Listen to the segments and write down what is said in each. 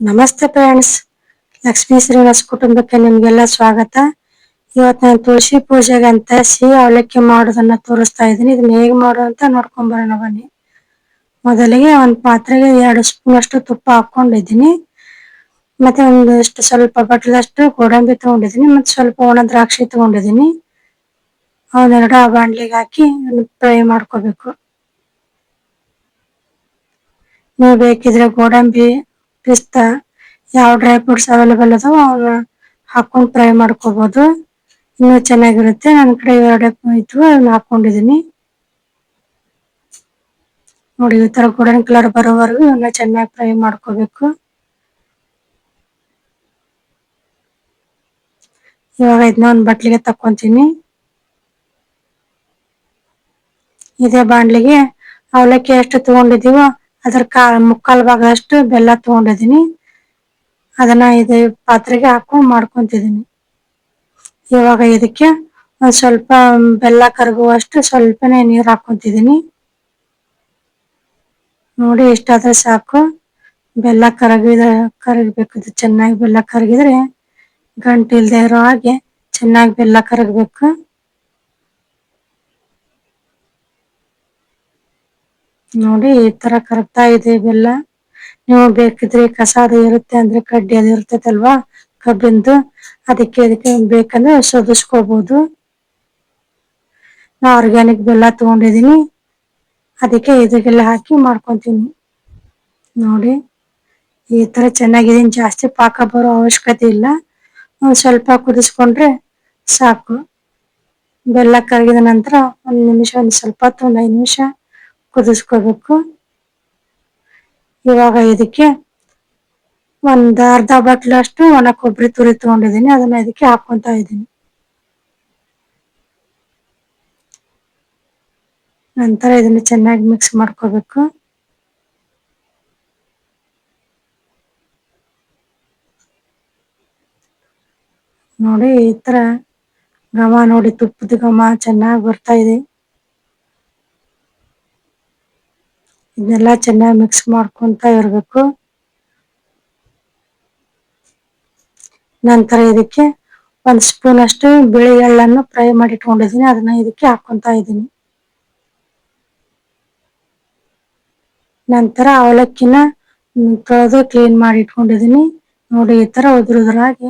ನಮಸ್ತೆ ಫ್ರೆಂಡ್ಸ್ ಲಕ್ಷ್ಮೀ ಶ್ರೀನಿವಾಸ ಕುಟುಂಬಕ್ಕೆ ನಿಮ್ಗೆಲ್ಲ ಸ್ವಾಗತ. ಇವತ್ತು ನಾನು ತುಳಸಿ ಪೂಜೆಗೆ ಅಂತ ಸಿಹಿ ಅವಲಕ್ಕಿ ಮಾಡೋದನ್ನ ತೋರಿಸ್ತಾ ಇದ್ದೀನಿ. ಇದನ್ನ ಹೇಗೆ ಅಂತ ನೋಡ್ಕೊಂಡ್ ಬರೋಣ ಬನ್ನಿ. ಮೊದಲಿಗೆ ಒಂದು ಪಾತ್ರೆಗೆ ಎರಡು ಸ್ಪೂನ್ ಅಷ್ಟು ತುಪ್ಪ ಹಾಕೊಂಡಿದ್ದೀನಿ ಮತ್ತೆ ಒಂದಷ್ಟು ಸ್ವಲ್ಪ ಬಟ್ಲಷ್ಟು ಗೋಡಂಬಿ ತಗೊಂಡಿದ್ದೀನಿ. ಮತ್ತೆ ಸ್ವಲ್ಪ ಒಣ ದ್ರಾಕ್ಷಿ ತಗೊಂಡಿದ್ದೀನಿ. ಅವನ್ನೆರಡು ಆ ಬಾಣ್ಲಿಗೆ ಹಾಕಿ ಫ್ರೈ ಮಾಡ್ಕೋಬೇಕು. ನೀವು ಬೇಕಿದ್ರೆ ಗೋಡಂಬಿ ಪಿಸ್ತಾ, ಯಾವ ಡ್ರೈ ಫ್ರೂಟ್ಸ್ ಅವೈಲೇಬಲ್ ಅದಾವ ಅವನ್ನ ಹಾಕೊಂಡು ಫ್ರೈ ಮಾಡ್ಕೋಬಹುದು ಇನ್ನೂ ಚೆನ್ನಾಗಿರುತ್ತೆ. ನನ್ನ ಕಡೆ ಎರಡು ಇದ್ವು, ಅದನ್ನ ಹಾಕೊಂಡಿದ್ದೀನಿ ನೋಡಿ, ಈ ತರ ಗೋಲ್ಡನ್ ಕಲರ್ ಬರೋವರೆಗೂ ಇವನ್ನ ಚೆನ್ನಾಗಿ ಫ್ರೈ ಮಾಡ್ಕೋಬೇಕು. ಇವಾಗ ಇದನ್ನ ಒಂದು ಬಟ್ಲಿಗೆ ತಕ್ಕೊಂತೀನಿ. ಇದೇ ಬಾಂಡ್ಲಿಗೆ ಅವಲಕ್ಕಿ ಎಷ್ಟು ತಗೊಂಡಿದೀವೋ ಅದ್ರ ಕಾ ಮುಕ್ಕಾಲ್ ಭಾಗ ಅಷ್ಟು ಬೆಲ್ಲ ತಗೊಂಡಿದ್ದೀನಿ. ಅದನ್ನ ಇದು ಪಾತ್ರೆಗೆ ಹಾಕೊಂಡು ಮಾಡ್ಕೊಂತಿದ್ದೀನಿ. ಇವಾಗ ಇದಕ್ಕೆ ಒಂದ್ ಸ್ವಲ್ಪ ಬೆಲ್ಲ ಕರಗುವಷ್ಟು ಸ್ವಲ್ಪನೇ ನೀರು ಹಾಕೊಂತಿದ್ದೀನಿ. ನೋಡಿ ಇಷ್ಟಾದ್ರೆ ಸಾಕು. ಬೆಲ್ಲ ಕರಗಿದ ಕರಗಬೇಕು. ಚೆನ್ನಾಗಿ ಬೆಲ್ಲ ಕರಗಿದ್ರೆ ಗಂಟು ಇಲ್ದೇ ಇರೋ ಹಾಗೆ ಚೆನ್ನಾಗಿ ಬೆಲ್ಲ ಕರಗಬೇಕು. ನೋಡಿ ಈ ತರ ಕರಗ್ತಾ ಇದೆ ಬೆಲ್ಲ. ನೀವು ಬೇಕಿದ್ರೆ ಕಸಾದ ಇರುತ್ತೆ ಅಂದ್ರೆ ಕಡ್ಡಿ ಅದು ಇರ್ತೈತಲ್ವಾ? ಕಬ್ಬಿಂದು. ಅದಕ್ಕೆ ಅದಕ್ಕೆ ಬೇಕಂದ್ರೆ ಸೋದಿಸ್ಕೋಬಹುದು ನಾ ಆರ್ಗ್ಯಾನಿಕ್ ಬೆಲ್ಲ ತಗೊಂಡಿದೀನಿ ಅದಕ್ಕೆ ಇದಕ್ಕೆಲ್ಲ ಹಾಕಿ ಮಾಡ್ಕೊಂತೀನಿ. ನೋಡಿ, ಈ ತರ ಚೆನ್ನಾಗಿದೀನಿ ಜಾಸ್ತಿ ಪಾಕ ಬರೋ ಅವಶ್ಯಕತೆ ಇಲ್ಲ. ಒಂದು ಸ್ವಲ್ಪ ಕುದಿಸ್ಕೊಂಡ್ರೆ ಸಾಕು. ಬೆಲ್ಲ ಕರಗಿದ ನಂತರ ಒಂದು ನಿಮಿಷ, ಒಂದ್ ಸ್ವಲ್ಪ ಹೊತ್ತು, ಒಂದು ನಿಮಿಷ ಕುದಿಸ್ಕೋಬೇಕು. ಇವಾಗ ಇದಕ್ಕೆ ಒಂದ್ ಅರ್ಧ ಬಟ್ಲಷ್ಟು ಒಣ ಕೊಬ್ಬರಿ ತುರಿ ತಗೊಂಡಿದ್ದೀನಿ. ಅದನ್ನ ಇದಕ್ಕೆ ಹಾಕೊಂತ ಇದ್ದೀನಿ. ನಂತರ ಇದನ್ನ ಚೆನ್ನಾಗಿ ಮಿಕ್ಸ್ ಮಾಡ್ಕೋಬೇಕು. ನೋಡಿ ಈ ತರ ಘಮ ನೋಡಿ ತುಪ್ಪದ ಘಮ ಚೆನ್ನಾಗಿ ಬರ್ತಾ ಇದೆ. ಇದನ್ನೆಲ್ಲ ಚೆನ್ನಾಗಿ ಮಿಕ್ಸ್ ಮಾಡ್ಕೊಂತ ಇರಬೇಕು. ನಂತರ ಇದಕ್ಕೆ ಒಂದು ಸ್ಪೂನ್ ಅಷ್ಟು ಬಿಳಿ ಎಳ್ಳನ್ನು ಫ್ರೈ ಮಾಡಿ ಇಟ್ಕೊಂಡಿದ್ದೀನಿ ಅದನ್ನ ಇದಕ್ಕೆ ಹಾಕೊಂತ ಇದ್ದೀನಿ. ನಂತರ ಅವಲಕ್ಕಿನ ತೊಳೆದು ಕ್ಲೀನ್ ಮಾಡಿ ಇಟ್ಕೊಂಡಿದ್ದೀನಿ ನೋಡಿ, ಈ ತರ ಉದುರುದ್ರಾಗಿ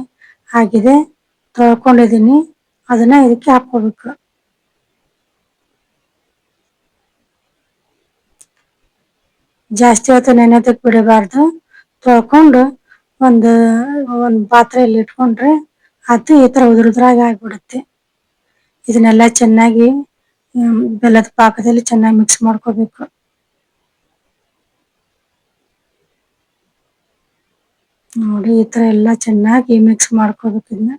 ಆಗಿದೆ. ತೊಳ್ಕೊಂಡಿದ್ದೀನಿ. ಅದನ್ನ ಇದಕ್ಕೆ ಹಾಕೋಬೇಕು ಜಾಸ್ತಿ ಹೊತ್ತು ನೆನೆದಕ್ಕೆ ಬಿಡಬಾರ್ದು. ತೊಳ್ಕೊಂಡು ಒಂದು ಒಂದು ಪಾತ್ರೆಯಲ್ಲಿ ಇಟ್ಕೊಂಡ್ರೆ ಅದು ಈ ತರ ಉದುರುದ್ರಾಗ ಆಗ್ಬಿಡುತ್ತೆ. ಇದನ್ನೆಲ್ಲ ಚೆನ್ನಾಗಿ ಬೆಲ್ಲದ ಪಾಕದಲ್ಲಿ ಚೆನ್ನಾಗಿ ಮಿಕ್ಸ್ ಮಾಡ್ಕೋಬೇಕು. ನೋಡಿ, ಈ ತರ ಎಲ್ಲ ಚೆನ್ನಾಗಿ ಮಿಕ್ಸ್ ಮಾಡ್ಕೋಬೇಕು ಇದನ್ನ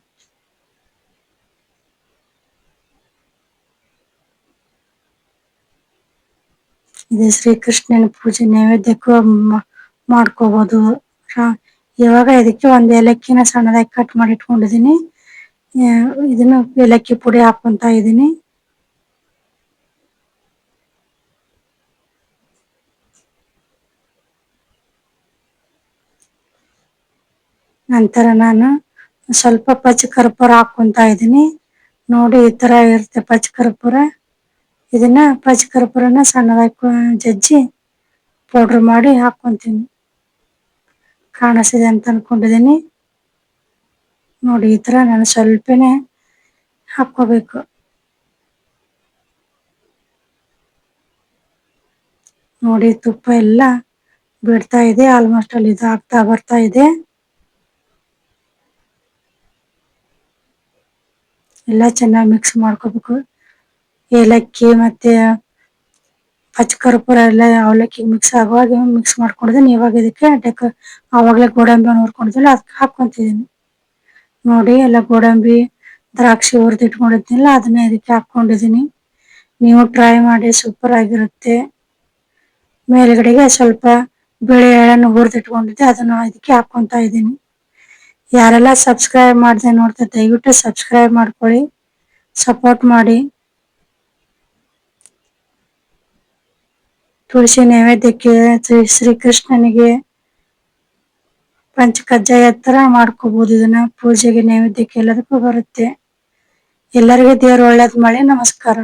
ಇದು. ಶ್ರೀಕೃಷ್ಣನ ಪೂಜೆ ನೈವೇದ್ಯಕ್ಕೂ ಮಾಡ್ಕೋಬಹುದು ಇವಾಗ ಇದಕ್ಕೆ ಒಂದು ಏಲಕ್ಕಿನ ಸಣ್ಣದಾಗಿ ಕಟ್ ಮಾಡಿ ಇಟ್ಕೊಂಡಿದ್ದೀನಿ ಇದನ್ನ ಏಲಕ್ಕಿ ಪುಡಿ ಹಾಕೊಂತ ಇದೀನಿ ನಂತರ ನಾನು ಸ್ವಲ್ಪ ಪಚ್ಚ ಕರ್ಪೂರ ಹಾಕೊಂತ ಇದೀನಿ ನೋಡಿ ಈ ತರ ಇರುತ್ತೆ ಪಚ್ಚ ಕರ್ಪೂರ. ಇದನ್ನ ಕರ್ಪೂರನ ಸಣ್ಣದಾಗಿ ಜಜ್ಜಿ ಪೌಡ್ರ್ ಮಾಡಿ ಹಾಕೊಂತೀನಿ ಕಾಣಿಸಿದೆ ಅಂತ ಅನ್ಕೊಂಡಿದ್ದೀನಿ ನೋಡಿ, ಈ ತರ ನಾನು ಸ್ವಲ್ಪನೇ ಹಾಕೋಬೇಕು ನೋಡಿ, ತುಪ್ಪ ಎಲ್ಲ ಬಿಡ್ತಾ ಇದೆ ಆಲ್ಮೋಸ್ಟ್ ಅಲ್ಲಿ ಇದು ಆಗ್ತಾ ಬರ್ತಾ ಇದೆ. ಎಲ್ಲ ಚೆನ್ನಾಗಿ ಮಿಕ್ಸ್ ಮಾಡ್ಕೋಬೇಕು. ಏಲಕ್ಕಿ ಮತ್ತೆ ಪಚ್ಚಕರ್ಪೂರ ಎಲ್ಲ ಅವಲಕ್ಕಿ ಮಿಕ್ಸ್ ಆಗುವಾಗ ಮಿಕ್ಸ್ ಮಾಡ್ಕೊಂಡಿದ್ದೀನಿ. ಇವಾಗ ಇದಕ್ಕೆ ಡೆಕ ಆವಾಗಲೇ ಗೋಡಂಬಿ ಹುರ್ಕೊಂಡಿದ್ದಿಲ್ಲ ಅದಕ್ಕೆ ಹಾಕೊಂತಿದ್ದೀನಿ ನೋಡಿ, ಎಲ್ಲ ಗೋಡಂಬಿ, ದ್ರಾಕ್ಷಿ ಹುರಿದು ಇಟ್ಕೊಂಡಿದ್ದಿಲ್ಲ ಅದನ್ನ ಇದಕ್ಕೆ ಹಾಕೊಂಡಿದ್ದೀನಿ ನೀವು ಟ್ರೈ ಮಾಡಿ ಸೂಪರ್ ಆಗಿರುತ್ತೆ. ಮೇಲ್ಗಡೆಗೆ ಸ್ವಲ್ಪ ಬಿಳಿ ಎಳ್ಳನ್ನು ಹುರಿದಿಟ್ಕೊಂಡಿದ್ದೆ, ಅದನ್ನ ಇದಕ್ಕೆ ಹಾಕೊಂತ ಇದ್ದೀನಿ. ಯಾರೆಲ್ಲ ಸಬ್ಸ್ಕ್ರೈಬ್ ಮಾಡ್ದೆ ನೋಡ್ತಾ ದಯವಿಟ್ಟು ಸಬ್ಸ್ಕ್ರೈಬ್ ಮಾಡ್ಕೊಳ್ಳಿ ಸಪೋರ್ಟ್ ಮಾಡಿ. ತುಳಸಿ ನೈವೇದ್ಯಕ್ಕೆ ಶ್ರೀ ಶ್ರೀಕೃಷ್ಣನಿಗೆ ಪಂಚ ಕಜ್ಜಾಯ ತರ ಮಾಡ್ಕೋಬಹುದು ಇದನ್ನ ಪೂಜೆಗೆ ನೈವೇದ್ಯಕ್ಕೆ ಎಲ್ಲದಕ್ಕೂ ಬರುತ್ತೆ. ಎಲ್ಲರಿಗೂ ದೇವ್ರ ಒಳ್ಳೇದ್ ಮಾಡಿ ನಮಸ್ಕಾರ.